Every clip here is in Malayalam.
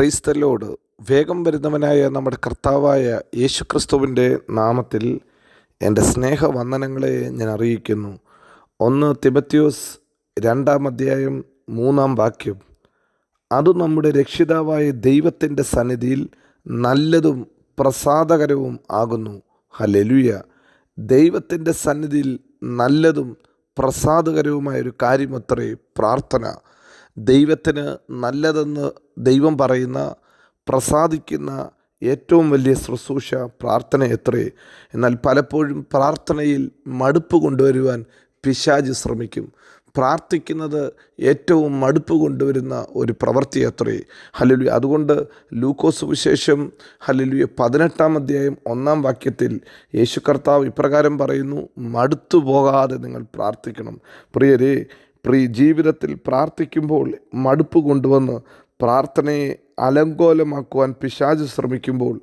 ക്രൈസ്തലോട് വേഗം വരുന്നവനായ നമ്മുടെ കർത്താവായ യേശുക്രിസ്തുവിന്റെ നാമത്തിൽ എന്റെ സ്നേഹവന്ദനങ്ങളെ ഞാൻ അറിയിക്കുന്നു. ഒന്ന് തിബത്യോസ് രണ്ടാം അധ്യായം മൂന്നാം വാക്യം. അത് നമ്മുടെ രക്ഷിതാവായ ദൈവത്തിന്റെ സന്നിധിയിൽ നല്ലതും പ്രസാദകരവും ആകുന്നു. ഹലലുയ ദൈവത്തിന്റെ സന്നിധിയിൽ നല്ലതും പ്രസാദകരവുമായ ഒരു കാര്യമത്രേ പ്രാർത്ഥന. ദൈവത്തിന് നല്ലതെന്ന് ദൈവം പറയുന്ന പ്രസാദിക്കുന്ന ഏറ്റവും വലിയ ശുശ്രൂഷ പ്രാർത്ഥന എത്രേ? എന്നാൽ പലപ്പോഴും പ്രാർത്ഥനയിൽ മടുപ്പ് കൊണ്ടുവരുവാൻ പിശാജ് ശ്രമിക്കും. പ്രാർത്ഥിക്കുന്നത് ഏറ്റവും മടുപ്പ് കൊണ്ടുവരുന്ന ഒരു പ്രവൃത്തി അത്രേ ഹലലു അതുകൊണ്ട് ലൂക്കോസ് വിശേഷം ഹലലുയ പതിനെട്ടാം അധ്യായം ഒന്നാം വാക്യത്തിൽ യേശു കർത്താവ് ഇപ്രകാരം പറയുന്നു മടുത്തു പോകാതെ നിങ്ങൾ പ്രാർത്ഥിക്കണം. പ്രിയരെ പ്രിയ ജീവിതത്തിൽ പ്രാർത്ഥിക്കുമ്പോൾ മടുപ്പ് കൊണ്ടുവന്ന് പ്രാർത്ഥനയെ അലങ്കോലമാക്കുവാൻ പിശാജ് ശ്രമിക്കുമ്പോൾ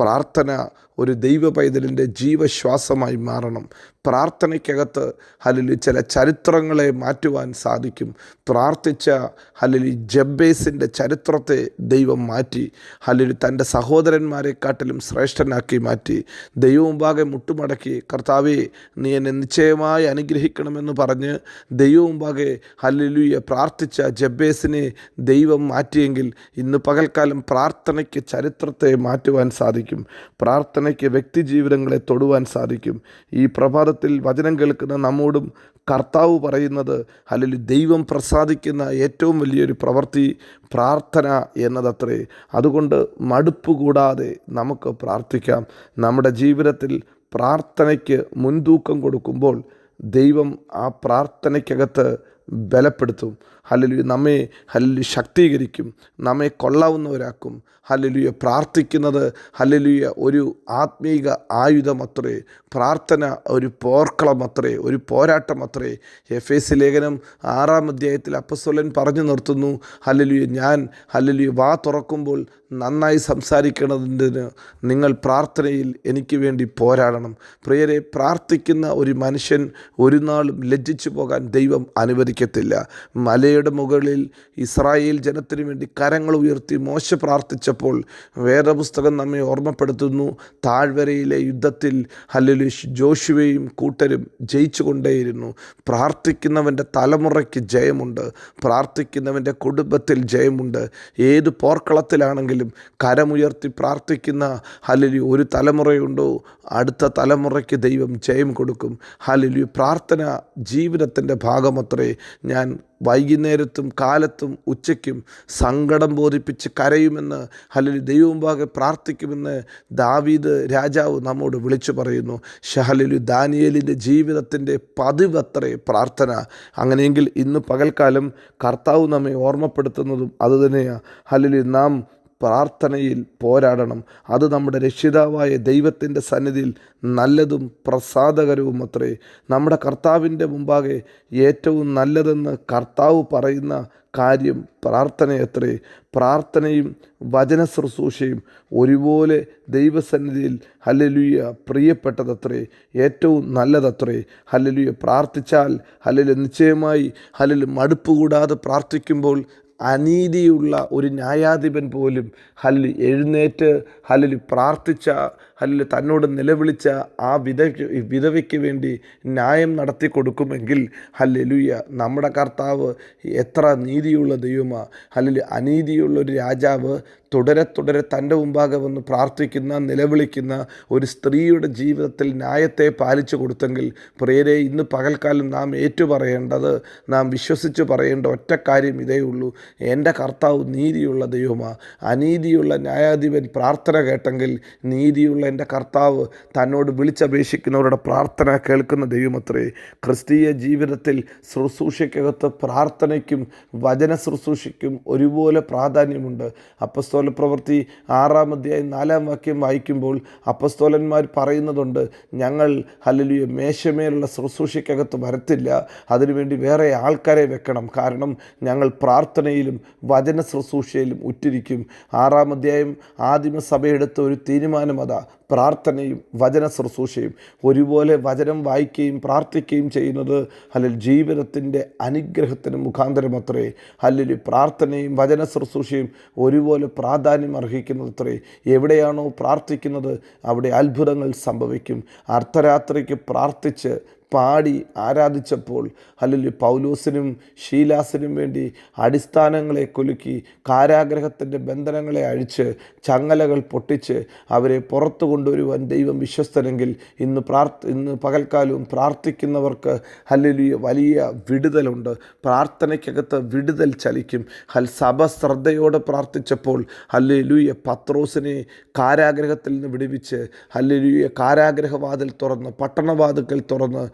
പ്രാർത്ഥന ഒരു ദൈവ പൈതലിന്റെ ജീവശ്വാസമായി മാറണം. പ്രാർത്ഥനയ്ക്കകത്ത് ഹലിലി ചില ചരിത്രങ്ങളെ മാറ്റുവാൻ സാധിക്കും. പ്രാർത്ഥിച്ച ഹലിലി ജബ്ബേസിന്റെ ചരിത്രത്തെ ദൈവം മാറ്റി ഹലിലി തന്റെ സഹോദരന്മാരെക്കാട്ടിലും ശ്രേഷ്ഠനാക്കി മാറ്റി ദൈവമുമ്പാകെ മുട്ടുമടക്കി കർത്താവെ നീ എന്നെ നിശ്ചയമായി അനുഗ്രഹിക്കണമെന്ന് പറഞ്ഞ് ദൈവമുമ്പാകെ ഹലിലുയ പ്രാർത്ഥിച്ച ജബ്ബേസിനെ ദൈവം മാറ്റിയെങ്കിൽ ഇന്ന് പകൽക്കാലം പ്രാർത്ഥനയ്ക്ക് ചരിത്രത്തെ മാറ്റുവാൻ സാധിക്കും. പ്രാർത്ഥനയ്ക്ക് വ്യക്തി ജീവിതങ്ങളെ തൊടുവാൻ സാധിക്കും. ഈ പ്രഭാതത്തിൽ വചനം കേൾക്കുന്ന നമ്മോടും കർത്താവ് പറയുന്നത് അല്ലെങ്കിൽ ദൈവം പ്രസാദിക്കുന്ന ഏറ്റവും വലിയൊരു പ്രവൃത്തി പ്രാർത്ഥന എന്നതത്രേ. അതുകൊണ്ട് മടുപ്പ് കൂടാതെ നമുക്ക് പ്രാർത്ഥിക്കാം. നമ്മുടെ ജീവിതത്തിൽ പ്രാർത്ഥനയ്ക്ക് മുൻതൂക്കം കൊടുക്കുമ്പോൾ ദൈവം ആ പ്രാർത്ഥനയ്ക്കകത്ത് ബലപ്പെടുത്തും. ഹല്ലലു നമ്മെ ഹല്ലലു ശക്തീകരിക്കും. നമ്മെ കൊള്ളാവുന്നവരാക്കും. ഹല്ലലുയ പ്രാർത്ഥിക്കുന്നത് ഹല്ലലുയ ഒരു ആത്മീക ആയുധമത്രേ. പ്രാർത്ഥന ഒരു പോർക്കളമത്രേ. ഒരു പോരാട്ടമത്രേ. എഫ് എസ് ലേഖനം ആറാം അധ്യായത്തിൽ അപ്പസ്വലൻ പറഞ്ഞു നിർത്തുന്നു. ഹല്ലലുയ ഞാൻ ഹല്ലലുയ വാ തുറക്കുമ്പോൾ നന്നായി സംസാരിക്കുന്നതിന് നിങ്ങൾ പ്രാർത്ഥനയിൽ എനിക്ക് വേണ്ടി പോരാടണം. പ്രിയരെ പ്രാർത്ഥിക്കുന്ന ഒരു മനുഷ്യൻ ഒരു നാളും ലജ്ജിച്ചു പോകാൻ ദൈവം അനുവദിക്കത്തില്ല. മലയുടെ മുകളിൽ ഇസ്രായേൽ ജനത്തിന് വേണ്ടി കരങ്ങൾ ഉയർത്തി മോശ പ്രാർത്ഥിച്ചപ്പോൾ വേദപുസ്തകം നമ്മെ ഓർമ്മപ്പെടുത്തുന്നു. താഴ്വരയിലെ യുദ്ധത്തിൽ ഹല്ലുലിഷ് ജോഷുവയും കൂട്ടരും ജയിച്ചു കൊണ്ടേയിരുന്നു പ്രാർത്ഥിക്കുന്നവന്റെ തലമുറയ്ക്ക് ജയമുണ്ട്. പ്രാർത്ഥിക്കുന്നവന്റെ കുടുംബത്തിൽ ജയമുണ്ട്. ഏത് പോർക്കളത്തിലാണെങ്കിലും കരമുയർത്തി പ്രാർത്ഥിക്കുന്ന ഹലലി ഒരു തലമുറയുണ്ടോ? അടുത്ത തലമുറയ്ക്ക് ദൈവം ജയം കൊടുക്കും. ഹലലി പ്രാർത്ഥന ജീവിതത്തിന്റെ ഭാഗമത്രേ. ഞാൻ വൈകുന്നേരത്തും കാലത്തും ഉച്ചയ്ക്കും സങ്കടം ബോധിപ്പിച്ച് കരയുമെന്ന് ഹലലി ദൈവമുമ്പാകെ പ്രാർത്ഥിക്കുമെന്ന് ദാവീദ് രാജാവ് നമ്മോട് വിളിച്ചു പറയുന്നു. ഷഹലലു ദാനിയലിന്റെ ജീവിതത്തിന്റെ പതിവത്രേ പ്രാർത്ഥന. അങ്ങനെയെങ്കിൽ ഇന്ന് പകൽക്കാലം കർത്താവ് നമ്മെ ഓർമ്മപ്പെടുത്തുന്നതും അതുതന്നെയാണ് ഹലലി നാം പ്രാർത്ഥനയിൽ പോരാടണം. അത് നമ്മുടെ രക്ഷിതാവായ ദൈവത്തിന്റെ സന്നിധിയിൽ നല്ലതും പ്രസാദകരവും അത്രേ. നമ്മുടെ കർത്താവിന്റെ മുമ്പാകെ ഏറ്റവും നല്ലതെന്ന് കർത്താവ് പറയുന്ന കാര്യം പ്രാർത്ഥനയത്രേ പ്രാർത്ഥനയും വചന ശുശ്രൂഷയും ഒരുപോലെ ദൈവസന്നിധിയിൽ ഹല്ലലുയ പ്രിയപ്പെട്ടതത്രേ. ഏറ്റവും നല്ലതത്രേ. ഹല്ലലുയ പ്രാർത്ഥിച്ചാൽ ഹല്ലല് നിശ്ചയമായി ഹല്ലല് മടുപ്പ് കൂടാതെ പ്രാർത്ഥിക്കുമ്പോൾ അനീതിയുള്ള ഒരു ന്യായാധിപൻ പോലും ഹല്ലി എഴുന്നേറ്റ് ഹല്ലി പ്രാർത്ഥിച്ച ഹല്ലിൽ തന്നോട് നിലവിളിച്ച ആ വിധ വിധവയ്ക്ക് വേണ്ടി ന്യായം നടത്തി കൊടുക്കുമെങ്കിൽ ഹല്ലുയ നമ്മുടെ കർത്താവ് എത്ര നീതിയുള്ള ദൈവമാണ് ഹല്ലിൽ അനീതിയുള്ള ഒരു രാജാവ് തുടരെ തുടരെ തന്റെ മുമ്പാകെ വന്ന് പ്രാർത്ഥിക്കുന്ന നിലവിളിക്കുന്ന ഒരു സ്ത്രീയുടെ ജീവിതത്തിൽ ന്യായത്തെ പാലിച്ചു കൊടുത്തെങ്കിൽ പ്രിയരെ ഇന്ന് പകൽക്കാലം നാം ഏറ്റുപറയേണ്ടത് നാം വിശ്വസിച്ച് പറയേണ്ട ഒറ്റ കാര്യം ഇതേ ഉള്ളൂ. എന്റെ കർത്താവ് നീതിയുള്ള ദൈവമാണ് അനീതിയുള്ള ന്യായാധിപൻ പ്രാർത്ഥന കേട്ടെങ്കിൽ നീതിയുള്ള എന്റെ കർത്താവ് തന്നോട് വിളിച്ചപേക്ഷിക്കുന്നവരുടെ പ്രാർത്ഥന കേൾക്കുന്ന ദൈവമത്രേ. ക്രിസ്തീയ ജീവിതത്തിൽ ശുശ്രൂഷയ്ക്കകത്ത് പ്രാർത്ഥനയ്ക്കും വചന ശുശ്രൂഷയ്ക്കും ഒരുപോലെ പ്രാധാന്യമുണ്ട്. അപ്പസ്തോല പ്രവൃത്തി ആറാം അധ്യായം നാലാം വാക്യം വായിക്കുമ്പോൾ അപ്പസ്തോലന്മാർ പറയുന്നതുണ്ട് ഞങ്ങൾ അല്ലെങ്കിൽ മേശമേലുള്ള ശുശ്രൂഷയ്ക്കകത്ത് വരത്തില്ല. അതിനുവേണ്ടി വേറെ ആൾക്കാരെ വെക്കണം. കാരണം ഞങ്ങൾ പ്രാർത്ഥനയിലും വചന ശുശ്രൂഷയിലും ഉറ്റിരിക്കും. ആറാം അധ്യായം ആദിമസഭയെടുത്ത ഒരു തീരുമാനം അതാ. പ്രാർത്ഥനയും വചന ശുശ്രൂഷയും ഒരുപോലെ വചനം വായിക്കുകയും പ്രാർത്ഥിക്കുകയും ചെയ്യുന്നത് അല്ലെങ്കിൽ ജീവിതത്തിന്റെ അനുഗ്രഹത്തിന് മുഖാന്തരമത്രേ. അല്ലെങ്കിൽ പ്രാർത്ഥനയും വചന ശുശ്രൂഷയും ഒരുപോലെ പ്രാധാന്യം അർഹിക്കുന്നത് അത്രേ എവിടെയാണോ പ്രാർത്ഥിക്കുന്നത് അവിടെ അത്ഭുതങ്ങൾ സംഭവിക്കും. അർദ്ധരാത്രിക്ക് പ്രാർത്ഥിച്ച് പാടി ആരാധിച്ചപ്പോൾ അല്ലെങ്കിൽ പൗലൂസിനും ഷീലാസിനും വേണ്ടി അടിസ്ഥാനങ്ങളെ കുലുക്കി കാരാഗ്രഹത്തിന്റെ ബന്ധനങ്ങളെ അഴിച്ച് ചങ്ങലകൾ പൊട്ടിച്ച് അവരെ പുറത്തു കൊണ്ടുവരുവാൻ ദൈവം വിശ്വസ്തനെങ്കിൽ ഇന്ന് പ്രാർത്ഥ ഇന്ന് പകൽക്കാലവും പ്രാർത്ഥിക്കുന്നവർക്ക് അല്ലെങ്കിൽ വലിയ വിടുതലുണ്ട്. പ്രാർത്ഥനയ്ക്കകത്ത് വിടുതൽ ചലിക്കും. ഹൽ സഭ ശ്രദ്ധയോടെ പ്രാർത്ഥിച്ചപ്പോൾ ഹല്ലേലൂയ പത്രോസിനെ കാരാഗ്രഹത്തിൽ നിന്ന് വിടുവിച്ച് ഹല്ലേലൂയ കാരാഗ്രഹവാതിൽ തുറന്ന് പട്ടണവാതുക്കൽ തുറന്ന്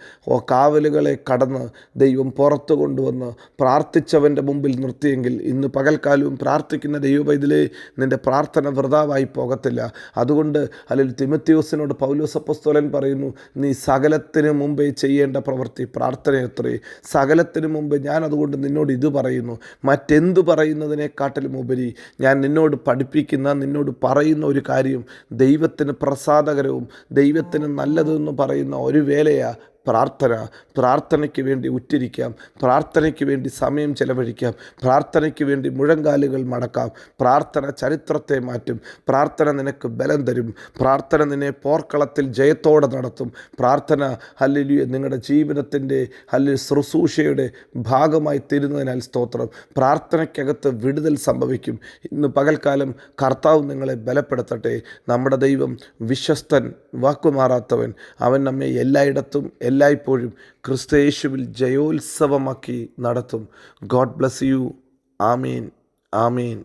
കാവലുകളെ കടന്ന് ദൈവം പുറത്തു കൊണ്ടുവന്ന് പ്രാർത്ഥിച്ചവന്റെ മുമ്പിൽ നിർത്തിയെങ്കിൽ ഇന്ന് പകൽക്കാലവും പ്രാർത്ഥിക്കുന്ന ദൈവപൈതലേ നിന്റെ പ്രാർത്ഥന വൃതാവായി പോകത്തില്ല. അതുകൊണ്ട് അല്ലെങ്കിൽ തിമത്യോസിനോട് പൗലോസപ്പസ്തോലൻ പറയുന്നു നീ സകലത്തിന് മുമ്പേ ചെയ്യേണ്ട പ്രവൃത്തി പ്രാർത്ഥനയത്രേ. സകലത്തിന് മുമ്പ് ഞാൻ അതുകൊണ്ട് നിന്നോട് ഇത് പറയുന്നു. മറ്റെന്തു പറയുന്നതിനെക്കാട്ടിലും ഉപരി ഞാൻ നിന്നോട് പഠിപ്പിക്കുന്ന നിന്നോട് പറയുന്ന ഒരു കാര്യം ദൈവത്തിന് പ്രസാദകരവും ദൈവത്തിന് നല്ലതെന്ന് പറയുന്ന ഒരു വേലയാ പ്രാർത്ഥന പ്രാർത്ഥനയ്ക്ക് വേണ്ടി ഉറ്റിരിക്കാം പ്രാർത്ഥനയ്ക്ക് വേണ്ടി സമയം ചെലവഴിക്കാം പ്രാർത്ഥനയ്ക്ക് വേണ്ടി മുഴങ്കാലുകൾ മടക്കാം പ്രാർത്ഥന ചരിത്രത്തെ മാറ്റും പ്രാർത്ഥന നിനക്ക് ബലം തരും പ്രാർത്ഥന നിന്നെ പോർക്കളത്തിൽ ജയത്തോടെ നടത്തും പ്രാർത്ഥന ഹല്ലിലു നിങ്ങളുടെ ജീവിതത്തിന്റെ ഹല്ലി ശുശ്രൂഷയുടെ ഭാഗമായി തീരുന്നതിനാൽ സ്തോത്രം. പ്രാർത്ഥനയ്ക്കകത്ത് വിടുതൽ സംഭവിക്കും. ഇന്ന് പകൽക്കാലം കർത്താവ് നിങ്ങളെ ബലപ്പെടുത്തട്ടെ. നമ്മുടെ ദൈവം വിശ്വസ്തൻ വാക്കുമാറാത്തവൻ. അവൻ നമ്മെ എല്ലായിടത്തും എല്ലായ്പ്പോഴും ക്രിസ്തയേശുവിൽ ജയോത്സവമാക്കി നടത്തും. ഗോഡ് ബ്ലസ് യു ആമീൻ ആമീൻ